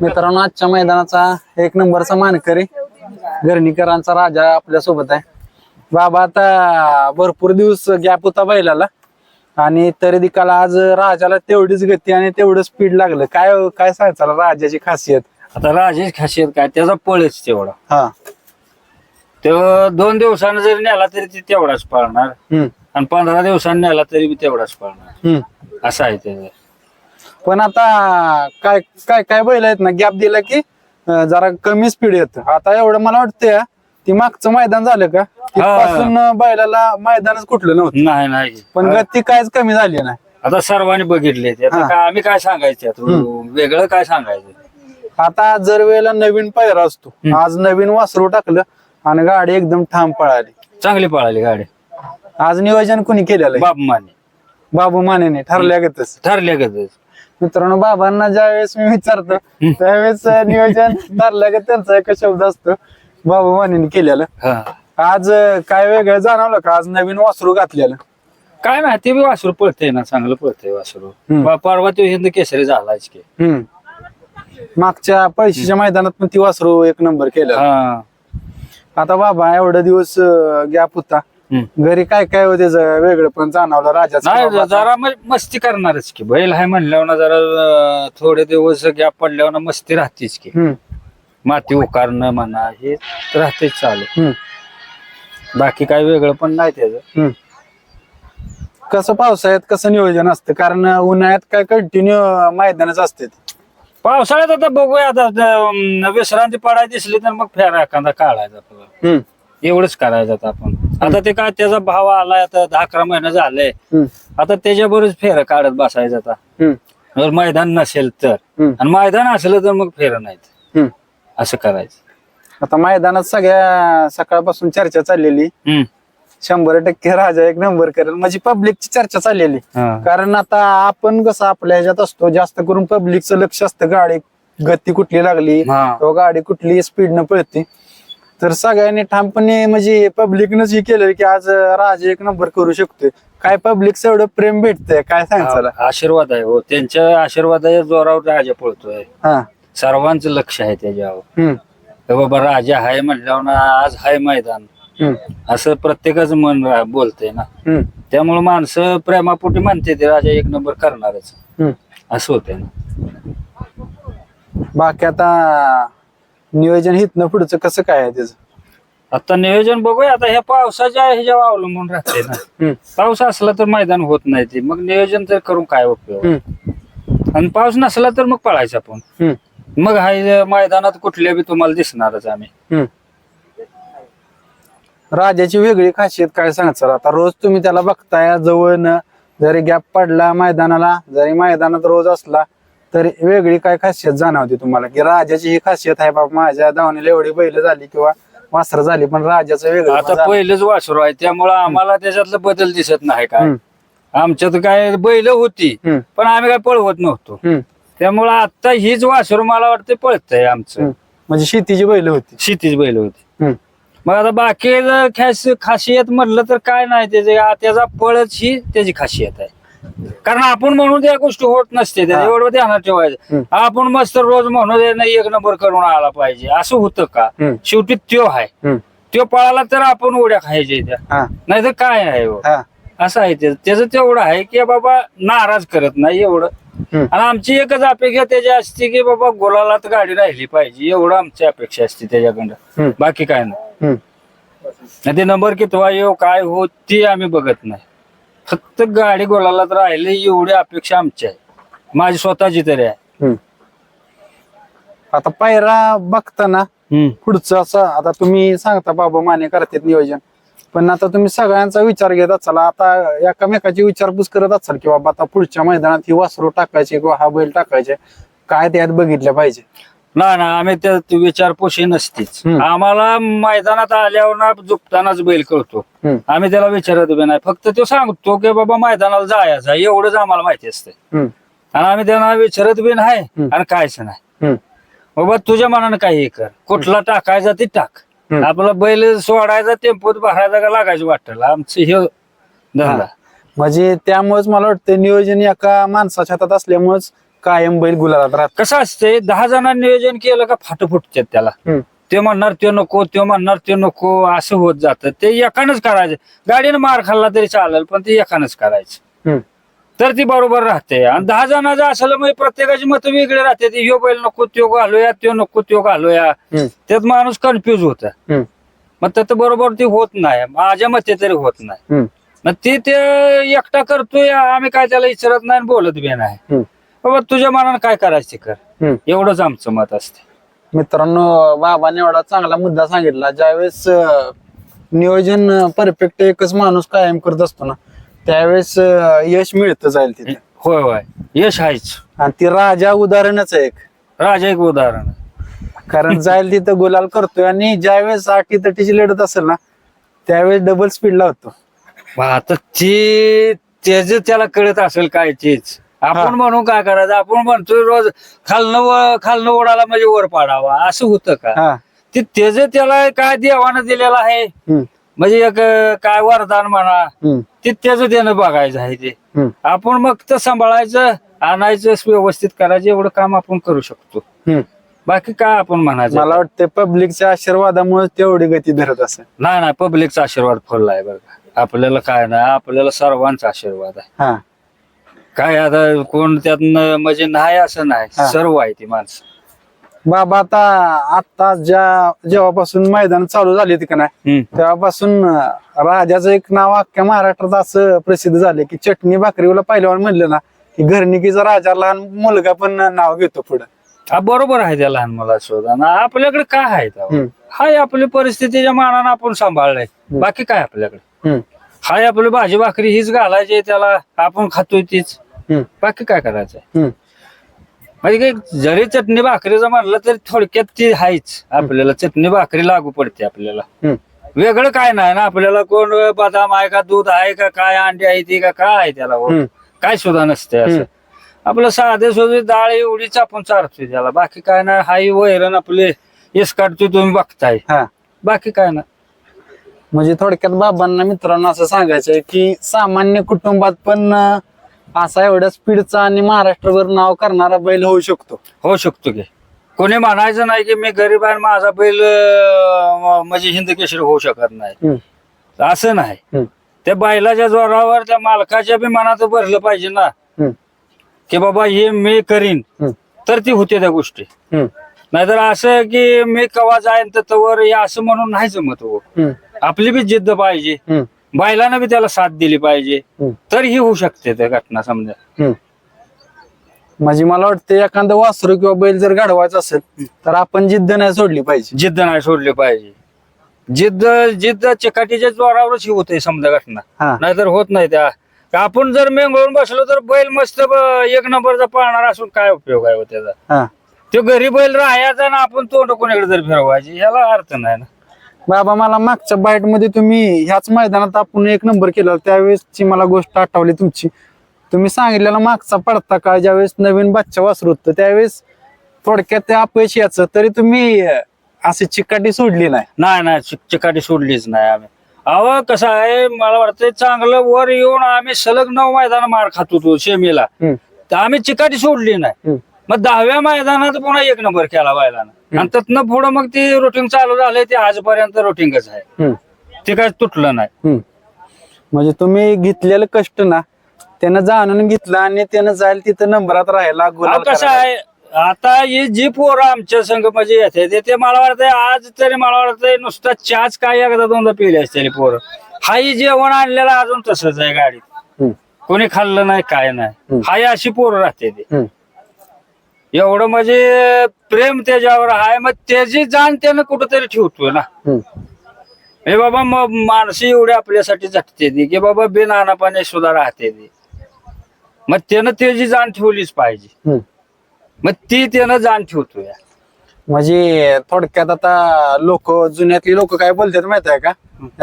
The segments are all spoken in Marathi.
मित्रांनो आजच्या मैदानाचा एक नंबरचा मानकरी गर्णीकरांचा राजा आपल्यासोबत आहे. बाबा आता भरपूर दिवस गॅप होता बैलाला आणि तरी दिकाला आज राजाला तेवढीच गती आणि तेवढं स्पीड लागलं. काय काय सांगायचं राजाची खासियत? आता राजेश खासियत काय? त्याचा पळच तेवढा. हा. तो दोन दिवसानं जरी नेला तरी ते तेवढाच पळणार. आणि पंधरा दिवसांनी नेला तरी तेवढाच पळणार. असं आहे त्याचं. पण आता काय काय काय बैल आहेत ना गॅप दिला की अं, जरा कमी स्पीड येत. आता एवढं मला वाटतंय ती मागचं मैदान झालं का? तिथपासून बैलाला मैदानच कुठलं नव्हतं. नाही नाही. पण गती कायच कमी झाली नाही. आता सर्वांनी बघितले ते आता हा. काय आम्ही काय सांगायचं? वेगळं काय सांगायचं? आता जर वेळेला नवीन पायरा असतो आज नवीन वासरू टाकलं आणि गाडी एकदम ठाम पळाली. चांगली पळाली गाडी. आज नियोजन कुणी केलेलं आहे? बाप माने. बाबू मानेने ठरल्यागतच ठरल्या गतच मित्रांनो बाबांना ज्यावेळेस मी विचारतो त्यावेळेस नियोजन ठरल्यागत त्यांचा एक शब्द असतो. बाबू मानेने केलेलं. हा. आज काय वेगळं जाणवलं का? आज नवीन वासरू घातलेलं. काय नाही ते बी वासरू पळतंय ना चांगलं पळतंय वासरू. परवा तो हिंद केसरी झालाच की. मागच्या पैशाच्या मैदानात पण ती वासरू एक नंबर केलं आता बाबा एवढा दिवस गॅप होता. घरी काय काय होते वेगळं पण जाणवलं नाही बाबा. जरा म- मस्ती करणारच की. बैल आहे म्हणल्यावर ना जरा अं, थोडे दिवस गॅप पडल्यावर ना मस्ती राहतेच की. माती उकारणं म्हणा हे राहतेच चालू. बाकी काय वेगळं पण नाही त्याचं. कसं पावसाळ्यात कसं नियोजन असतं? कारण उन्हाळ्यात काय कंटिन्यू मैदानच असते. पावसाळ्यात आता बघूया आता अं, विश्रांती पडायला दिसली तर मग फेरा एखादा काढायचा. एवढंच करायचं आता आपण. आता ते काय त्याचा भाव आलाय आता दहा अकरा महिने झाले. हम्म, आता त्याच्याबरोबर फेरं काढत बसायचं आता. जर मैदान नसेल तर. आणि मैदान असलं तर मग फेरं नाहीत. असं करायचं. आता मैदानात सगळ्या सकाळपासून चर्चा चाललेली. शंभर टक्के राजा एक नंबर करेल. म्हणजे पब्लिकची चर्चा चाललेली. हा. कारण आता आपण कसं आपल्या ह्याच्यात असतो जास्त करून पब्लिकचं लक्ष असतं. गाडी गती कुठली लागली हा. किंवा गाडी कुठली स्पीडनं पळते. तर सगळ्यांनी ठामपणे म्हणजे पब्लिकनच हे केलं की आज राजा एक नंबर करू शकतोय. काय पब्लिकचं एवढं प्रेम भेटतंय काय सांगायचं आशीर्वाद आहे हो. त्यांच्या आशीर्वादाच्या जोरावर राजा पळतोय. हा. सर्वांचं लक्ष आहे त्याच्यावर. हम्म. हे बाबा राजा आहे म्हटल्यावर ना आज हाय मैदान. हम्म. असं प्रत्येकच मन रा- बोलतंय ना. हम्म. त्यामुळे माणसं प्रेमापोटी म्हणते ते राजा एक नंबर करणारच. हम्म. असं होतंय ना. बाकी आता नियोजन हितनं पुढचं कसं काय आहे त्याचं? आता नियोजन बघूया. आता ह्या पावसाच्या ह्याच्यावर अवलंबून राहते ना. हम्म. पाऊस असला तर मैदान होत नाही ते. मग नियोजन तर करून काय उपयोग? हम्म. आणि पाऊस नसला तर मग पळायचं आपण. हम्म. मग हाय मैदानात कुठल्या बी तुम्हाला दिसणारच आम्ही. हम्म. राजाची वेगळी खासियत काय सांगायचं आता रोज तुम्ही त्याला बघताय जवळनं जरी गॅप पडला मैदानाला जरी मैदानात रोज असला तरी वेगळी काय खासियत जाणवते तुम्हाला? की राजाची ही खासियत आहे बाबा माझ्या धावणीला एवढी बैल झाली किंवा वासर झाली पण राजाचं वेगळं आता पहिलेच वासरू आहे त्यामुळं आम्हाला त्याच्यातलं बदल दिसत नाही काय. हम्म. आमच्यात काय बैल होती. पण आम्ही काय पळवत नव्हतो. त्यामुळं आता हीच वासरू मला वाटतं पळतंय आमचं. हम्म. म्हणजे शेतीची बैल होती. शेतीच बैल होती. मग आता बाकी खासियत म्हटलं तर काय नाही त्याचे त्याचा पळच ही त्याची खासियत आहे. कारण आपण म्हणून त्या गोष्टी होत नसते त्या. एवढं ध्यानात ठेवायचं. आपण मस्त रोज म्हणून नाही एक नंबर करून आला पाहिजे. असं होतं का. शेवटी त्यो आहे. त्यो पळाला तर आपण उड्या खायच्या त्या नाही तर काय आहे हो? असं आहे त्याचं त्याचं तेवढं आहे की बाबा नाराज करत नाही एवढं. आणि आमची एकच अपेक्षा त्याची असते की बाबा गोलाला गाडी राहिली पाहिजे. एवढं आमची अपेक्षा असते त्याच्याकडं. बाकी काय नाही. ते नंबर कितवा येऊ काय हो ते आम्ही बघत नाही. फक्त गाडी गोलाला राहिले एवढी अपेक्षा आमची आहे. माझी स्वतःची तरी आहे. हम्म. आता पायरा बघताना पुढचं असं आता तुम्ही सांगता बाबा माने करतात नियोजन. पण आता तुम्ही सगळ्यांचा विचार घेत असाल आता एकामेकाची विचारपूस करत असाल की बाबा आता पुढच्या मैदानात ही वासरू टाकायची किंवा हा बैल टाकायचे काय त्यात बघितलं पाहिजे? ना ना आम्ही त्यात विचारपोशी नसतीच. हम्म. आम्हाला मैदानात आल्यावर ना झुपतानाच बैल कळतो. हम्म, आम्ही त्याला विचारत बी नाही. फक्त तो सांगतो की बाबा मैदानाला जायचं आहे, एवढंच आम्हाला माहिती असतं. हम्म, आणि आम्ही त्यांना विचारत बी नाही हम्म. आणि कायच नाही. हम्म, बाबा तुझ्या मनानं काही कर. कुठला टाकायचा ते टाक. हम्म. आपला बैल सोडायचा टेम्पोत भरायचा का लागायचं वाटलं? आमचं हे धंदा. म्हणजे त्यामुळेच मला वाटतं नियोजन एका माणसाच्या हातात असल्यामुळेच कायम बैल गुलालात राहत कसं असतंय दहा जणांनी नियोजन केलं का फाट फुटतात त्याला हम्म. ते म्हणणार ते नको ते म्हणणार ते नको असं होत जातं ते एकानंच करायचं गाडीनं मार खाल्ला तरी चालेल पण ते एकानंच करायचं हम्म. तर ती बरोबर राहते आणि दहा जणांचं असलं म्हणजे प्रत्येकाची मतं वेगळी राहते ती ह्यो बैल नको त्यो घालूया त्यो नको त्यो घालूया हम्म. त्यात माणूस कन्फ्युज होत हम्म. मग त्यात बरोबर ते होत नाही माझ्या मते तरी होत नाही हम्म. मग ते ते एकटा करतोय आम्ही काय त्याला विचारत नाही आणि बोलत बी नाही हम्म. बाबा तुझ्या मनानं काय करायचं ते कर? हम्म. एवढंच आमचं मत असते मित्रांनो बाबाने एवढा चांगला मुद्दा सांगितला. ज्यावेळेस अं, नियोजन परफेक्ट एकच माणूस कायम करत असतो ना त्यावेळेस अं, यश मिळतं जाईल तिथे. होय होय. यश आहेच. आणि ती राजा उदाहरणच आहे एक. राजा एक उदाहरण. कारण जाईल तिथं गुलाल करतोय आणि ज्यावेळेस आठी तटीची लढत असेल ना त्यावेळेस डबल स्पीड लावतो मग आता ते त्याच त्याला कळत असेल काय तेच. हा. आपण म्हणून काय करायचं? आपण म्हणतोय रोज खालनं खालनं ओढाला म्हणजे वर पाडावा. असं होतं का? हा. ते त्याच त्याला काय देवानं दिलेलं आहे म्हणजे एक काय वरदान म्हणा ते त्याचं त्यानं बघायचं आहे ते. आपण मग तर सांभाळायचं आणायचं व्यवस्थित करायचं एवढं काम आपण करू शकतो. बाकी काय आपण म्हणायचं? मला वाटतं पब्लिकच्या आशीर्वादामुळे तेवढी गती धरत असेल. नाही नाही पब्लिकचा आशीर्वाद फुलला आहे बरं का. आपल्याला काय नाही आपल्याला सर्वांचा आशीर्वाद आहे. काय आता कोण त्यातनं म्हणजे नाही असं नाही. हा. सर्व आहे ती माणसं. बाबा आता आता ज्या जेव्हापासून मैदान चालू झाली का नाही. तेव्हापासून अं, राजाचं एक नाव अख्ख्या महाराष्ट्रात असं प्रसिद्ध झाले की चटणी भाकरीला पहिल्यावर म्हणलं ना की घरणिकीचा राजा लहान मुलगा पण नाव घेतो पुढे. हा बरोबर आहे त्या लहान मुला शोधा ना आपल्याकडे काय आहे? हम्म. हाय आपली परिस्थितीच्या मानानं आपण सांभाळलंय. बाकी काय आपल्याकडे? हाय आपली भाजी भाकरी हीच घालायची त्याला आपण खातोय तीच. बाकी काय करायचंय? म्हणजे काही जरी चटणी भाकरीचं म्हणलं तरी थोडक्यात ती आहेच. आपल्याला चटणी भाकरी लागू पडते आपल्याला. वेगळं काय नाही ना आपल्याला कोण बदाम आहे का दूध आहे का काय अंडी आहे ती का काय आहे त्याला? हम्म. काय सुद्धा नसते असं. आपलं साधे सुधे डाळ एवढीच आपण चारतोय त्याला. बाकी काय नाही हाई वैरण आपले येस काढतोय तुम्ही बघताय. हा. बाकी काय ना म्हणजे थोडक्यात बाबांना मित्रांनो असं सांगायचंय की सामान्य कुटुंबात पण अं, असा एवढ्या स्पीडचा आणि महाराष्ट्रभर नाव करणारा बैल होऊ शकतो होऊ शकतो की कोणी म्हणायचं नाही की मी गरीब आहे माझा बैल अं, म्हणजे हिंद केसरी होऊ शकत नाही हम्म. असं नाही. त्या बैलाच्या जोरावर त्या मालकाच्या बी मनात भरलं पाहिजे ना हम्म. की बाबा हे मी करीन हम्म. तर ती होते त्या गोष्टी हम्म. नाहीतर असं की मी कवा जाईन तर तवर हे असं म्हणून नाही जमत हो हम्म. आपली बी जिद्द पाहिजे हम्म. बैलानं बी त्याला साथ दिली पाहिजे. हम्म. तर ही होऊ शकते त्या घटना समजा. हम्म. म्हणजे मला वाटतं एखादं वासरू किंवा बैल जर घडवायचं असेल तर आपण जिद्द नाही सोडली पाहिजे. जिद्द नाही सोडली पाहिजे. जिद्द जिद्द चिकाटीच्या जोरावरच ही होते समजा घटना. हा. नाहीतर होत नाही त्या. का आपण जर मेंगळून बसलो तर बैल मस्त ब- एक नंबरचा पाळणार असून काय उपयोग आहे हो त्याचा? हा. तो घरी बैल राहायचा ना आपण तोंड कोणीकडे जर फिरवायची ह्याला अर्थ नाही ना. बाबा मला मागच्या बाईटमध्ये तुम्ही ह्याच मैदानात आपण एक नंबर केला त्यावेळेसची मला गोष्ट आठवली तुमची. तुम्ही सांगितलेला मागचा पडता काळ ज्यावेळेस नवीन बच्चा वासरू होतं त्यावेळेस थोडक्यात ते अपयश याचं तरी तुम्ही अशी चिकाटी सोडली नाही. नाही नाही चिक- चिकाटी सोडलीच नाही आम्ही. अहो कसं आहे मला वाटतं चांगलं वर येऊन आम्ही सलग नऊ मैदान मार खात होतो शेमीला हम्म. तर आम्ही चिकाटी सोडली नाही. हम्म. मग दहाव्या मैदानात पुन्हा एक नंबर केला बैलानं आणि त्यातनं पुढं मग ती रुटीन चालू झालंय ते आजपर्यंत रुटीनच आहे. ते काय तुटलं नाही. म्हणजे तुम्ही घेतलेलं कष्ट ना त्यानं जाणून घेतलं आणि त्यानं जाईल तिथं नंबरात राहायला गुलाल कसं करायला. आहे आता ही जी पोरं आमच्या संघ म्हणजे येते ते- ते मला वाटतंय आज तरी मला वाटतंय नुसता चहाच काय एकदा दोनदा पिले असते पोरं हाही जेवण आणलेलं अजून तसंच आहे गाडीत हम्म. कोणी खाल्लं नाही काय नाही हम्म. हाय अशी पोरं राहते ते हम्म. एवढं म्हणजे प्रेम त्याच्यावर आहे मग त्याची जाण त्यानं कुठंतरी ठेवतोय ना. हम्म. हे बाबा मग माणसं एवढी आपल्यासाठी झटते ती की बाबा बिन पाणी सुद्धा राहते ती. मग त्यानं त्याची जाण ठेवलीच पाहिजे. हम्म. मग ती त्यानं जाण ठेवतोय. म्हणजे थोडक्यात आता लोक जुन्यातली लोक काय बोलतात माहीत आहे का?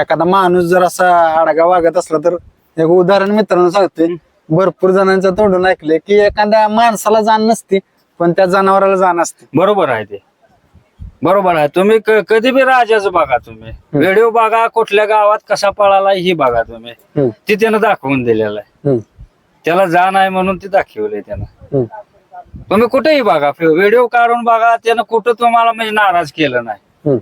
एखादा माणूस जर असा आडगा वागत असला तर एक उदाहरण मित्रांनो सांगतोय. भरपूर जणांचं तोंडून ऐकले की एखाद्या माणसाला जाण नसते. पण त्या जनावराला जाण असते बरोबर आहे ते बरोबर आहे तुम्ही क- कधी बी राजाचं बघा तुम्ही व्हिडिओ बघा कुठल्या गावात कसा पळाला ही बघा तुम्ही हम्म. ती त्यानं दाखवून दिलेलं आहे हम्म. त्याला जाण आहे म्हणून ती दाखवलंय त्यानं हम्म. तुम्ही कुठेही बघा व्हिडिओ काढून बघा त्यानं कुठं तुम्हाला म्हणजे नाराज केलं नाही हम्म.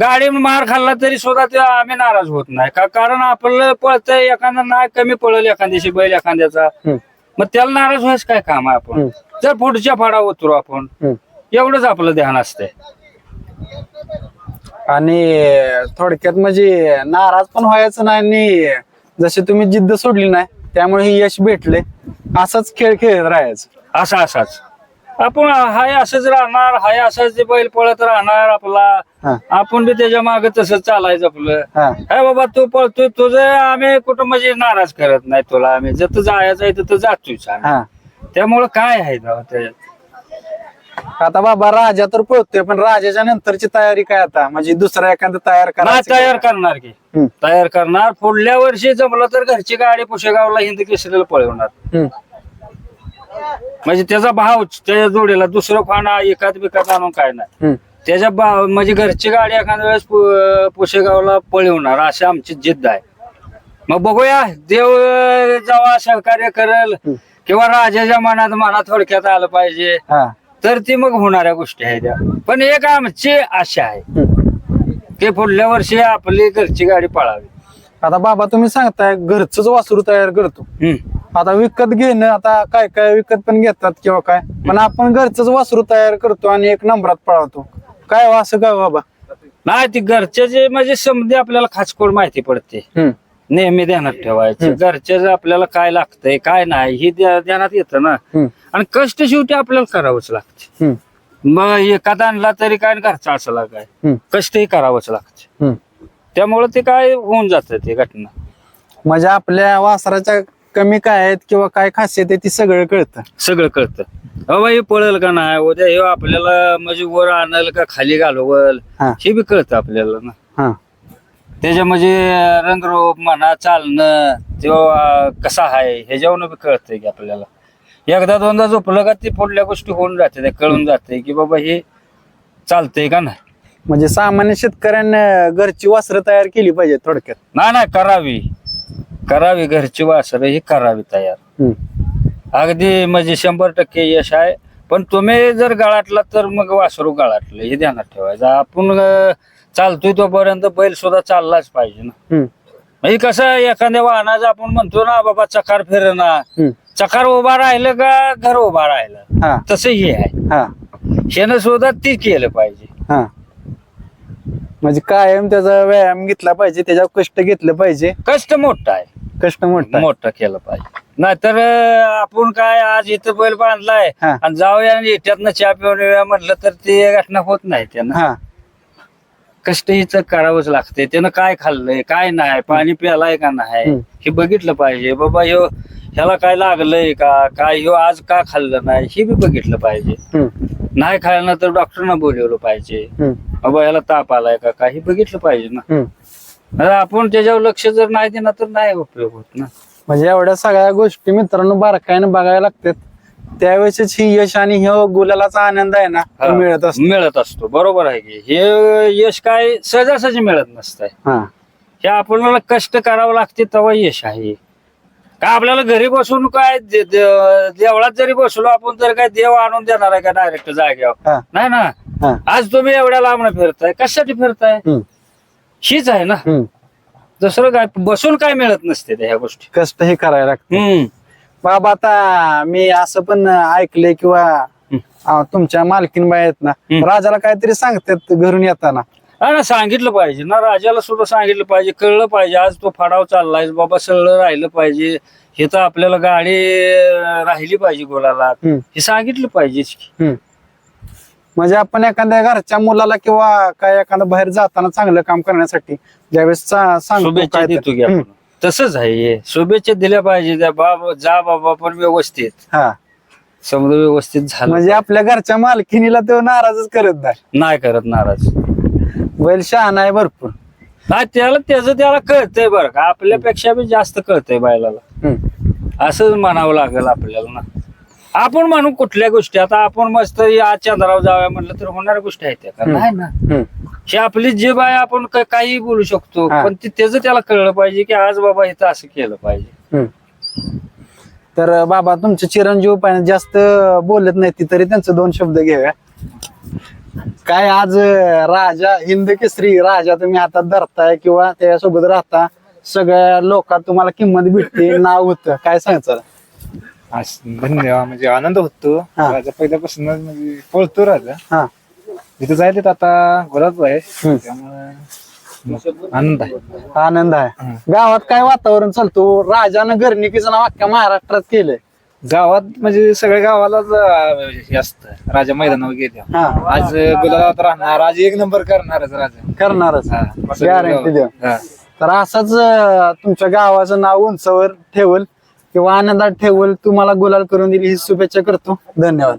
गाडी मार खाल्ला तरी सुद्धा ते आम्ही नाराज होत नाही का कारण आपलं पळतंय एखादा नाही कमी पळेल एखाद्याशी बैल एखाद्याचा हम्म. मग त्याला नाराज व्हायचं काय काम आहे आपण हम्म. जर पुढच्या फाडा उतरू आपण हम्म. एवढंच आपलं ध्यान असतंय. आणि थोडक्यात म्हणजे नाराज पण व्हायचं नाही आणि जशी तुम्ही जिद्द सोडली नाही त्यामुळे हे यश भेटले असाच खेळ खेळत राहायचं. असा असाच. आपण हाय असंच राहणार हाय असंच ते बैल पळत राहणार आपला. हा. आपण बी त्याच्यामागे तसंच चालायचं आपलं. हा. काय बाबा तू पळतोय तुझं आम्ही कुठं म्हणजे नाराज करत नाही तुला. आम्ही जत जायचं आहे जातोयच आम्ही. हा. त्यामुळं काय आहे त्याच्यात आता बाबा राजा तर पळतोय पण राजाच्या नंतरची तयारी काय आता? म्हणजे दुसरा एखादं तयार नाही करायचं तयार करणार की. हम्म. तयार करणार. पुढल्या वर्षी जमलं तर घरची गाडी पुशेगावला हिंद केसरीला पळवणार. हम्म. म्हणजे त्याचा भाव त्याच्या जोडीला दुसरं फाना एकात बिकात आणून काय नाही. हम्म. त्याच्या भाव म्हणजे घरची गाडी एखाद्या वेळेस पु- पुशेगावला पळवणार अशी आमची जिद्द आहे. मग बघूया देव जेव्हा सहकार्य करेल. हम्म. किंवा राजाच्या मनात मनात थोडक्यात आलं पाहिजे. हा. तर ती मग होणाऱ्या गोष्टी आहेत. त्या पण एक आमची आशा आहे. की पुढल्या वर्षी आपली घरची गाडी पळावी. आता बाबा तुम्ही सांगताय घरच वासरू तयार करतो. हम्म. आता विकत घेणं आता काय काय विकत पण घेतात किंवा काय. पण आपण घरच वासरू तयार करतो आणि एक नंबरात पळवतो. काय हो असं काय बाबा? नाही ती घरचे जे म्हणजे समजे आपल्याला खाचकोड माहिती पडते. हम्म. नेहमी ध्यानात ठेवायचं. हम्म. घरचे जे आपल्याला काय लागतंय काय नाही हे ध्या- ध्यानात येतं ना. हम्म. आणि कष्ट शेवटी आपल्याला करावंच लागते. हम्म. मग एखादा आणला तरी काय आणि घरचा असला काय? हम्म. कष्टही करावंच लागते. हम्म. त्यामुळे ते काय होऊन जातं ते घटना. म्हणजे आपल्या वासराच्या कमी काय आहेत किंवा काय खासियत आहे ती सगळं कळतं. सगळं कळतं. अहो हे पळेल का नाही? उद्या हे आपल्याला म्हणजे वर आणल का खाली घालवल? हा. हे बी कळतं आपल्याला ना. हा. त्याच्या म्हणजे रंगरूप म्हणा चालणं किंवा कसा आहे ह्याच्यावरून बी कळतंय की आपल्याला. एकदा दोनदा झोपलं का ती पुढल्या गोष्टी होऊन जाते ते कळून जाते की बाबा हे चालतंय का नाही. म्हणजे सामान्य शेतकऱ्यांना घरची वासरं तयार केली पाहिजे थोडक्यात. नाही नाही करावी. करावी घरची वासरं ही करावी तयार. अगदी म्हणजे शंभर टक्के यश आहे. पण तुम्ही जर गळाटला तर मग वासरू गळाटलं हे ध्यानात ठेवायचं. आपण चालतोय तोपर्यंत बैल सुद्धा चाललाच पाहिजे ना. हम्म. म्हणजे कसं एखाद्या वाहनाचं आपण म्हणतो ना बाबा चकार फिरणा हम्म. चकार उभा राहिलं का घर उभा राहिलं? हा. तसं हे आहे. हा. सुद्धा ती केलं पाहिजे. हा. म्हणजे कायम त्याचा व्यायाम घेतला पाहिजे त्याच्यावर कष्ट घेतलं पाहिजे. कष्ट मोठं आहे. कष्ट मोठा आहे. मोठं केलं पाहिजे. नाहीतर अं, आपण काय आज इथं बैल बांधलाय हा. आणि जाऊया आणि इट्यातनं चहा पिऊन येऊया म्हटलं तर ते घटना होत नाही त्यानं. हा. कष्ट हिचं करावंच लागते त्यानं काय खाल्लंय काय नाही पाणी प्यालाय का नाही. हे बघितलं पाहिजे. बाबा ह्यो ह्याला काय लागलंय का? काय ह्यो आज का खाल्लं नाही? हे बी बघितलं पाहिजे. नाही खायला तर डॉक्टरना बोलवलं पाहिजे. बाबा ह्याला ताप आलाय का? काही बघितलं पाहिजे ना. आपण त्याच्यावर लक्ष जर नाही देणार तर नाही उपयोग होत ना. म्हणजे एवढ्या सगळ्या गोष्टी मित्रांनो बारकाईनं बघायला लागतात. त्यावेळेस ही यश आणि हे गुलालाचा आनंद आहे ना तो हा. मिळत असतो. मिळत असतो. बरोबर आहे की. हे यश काय सहजासहजी मिळत नसतंय. हा. हे आपल्याला कष्ट करावं लागते तेव्हा यश आहे. का आपल्याला घरी बसून काय दे- दे- देवळात जरी बसलो आपण तर काय देव आणून देणार आहे का डायरेक्ट जाग्यावर हा. नाही ना? आज तुम्ही एवढ्या लांबणं फिरताय कशासाठी फिरताय? हम्म. हीच आहे ना. हम्म. दुसरं काय बसून काय मिळत नसते त्या ह्या गोष्टी. कष्ट हे करायला लागते. हम्म. बाबा आता मी असं पण ऐकलंय किंवा अं, तुमच्या मालकीन बाई आहेत ना हम्म. राजाला काहीतरी सांगतात घरून येताना हा ना सांगितलं पाहिजे ना राजाला सुद्धा सांगितलं पाहिजे कळलं पाहिजे आज तो फडाव चाललाय बाबा सगळं राहिलं पाहिजे हे तर आपल्याला गाडी अं, राहिली पाहिजे गोलाला हम्म. हे सांगितलं पाहिजे हम्म. म्हणजे आपण एखाद्या घरच्या मुलाला किंवा काय एखादा बाहेर जाताना चांगलं काम करण्यासाठी ज्यावेळेस सा- सांगतो शुभेच्छा काय तर- देतो की आपण. तसंच आहे हे. शुभेच्छा दिल्या पाहिजे त्या बाबा जा बाबा पण व्यवस्थित. हा. समजा व्यवस्थित झालं म्हणजे आपल्या घरच्या मालकिनीला तो नाराजच करत नाही. नाही करत नाराज. बैल शहाणा आहे भरपूर. नाही त्याला त्याचं त्याला कळतंय बरं का. आपल्यापेक्षा बी जास्त कळतंय बायलाला हम्म. असंच म्हणावं लागेल आपल्याला ना. आपण म्हणू कुठल्या गोष्टी. आता आपण मस्त आज चंद्रावर जाऊया म्हटलं तर होणाऱ्या गोष्टी आहेत त्या का? हम्म. नाही ना. हम्म. हे आपली जीभ आहे आपण क- काही बोलू शकतो. हा. पण ते त्याचं त्याला कळलं पाहिजे की आज बाबा इथं असं केलं पाहिजे. हम्म. तर अं, बाबा तुमचे चिरंजीव पण जास्त बोलत नाही ती तरी त्यांचे दोन शब्द घेऊया. काय आज अं, राजा हिंद केसरी राजा तुम्ही हातात धरताय किंवा त्याच्यासोबत राहता सगळ्या लोकात तुम्हाला किंमत भेटते नाव होतं काय असं धन्यवाद म्हणजे आनंद होतो. हा. राजा पहिल्यापासून म्हणजे पळतो राजा. हा. तिथे जायला आता घरात आहे. आनंद आहे. आनंद आहे. गावात काय वातावरण चालतो? राजानं घरनिकीचं नाव अख्ख्या महाराष्ट्रात केलंय. गावात म्हणजे सगळ्या गावालाच अं, हे असतं. राजा मैदानावर गेल्या. हा. आज गुलाबात राहणार. आज एक नंबर करणारच राजा. करणारच. हा. गॅरंटी देऊ हा. तर असंच अं, तुमच्या गावाचं नाव उंचावर ठेवल किंवा आनंदात ठेवल तुम्हाला गुलाल करून दिली ही शुभेच्छा करतो. धन्यवाद.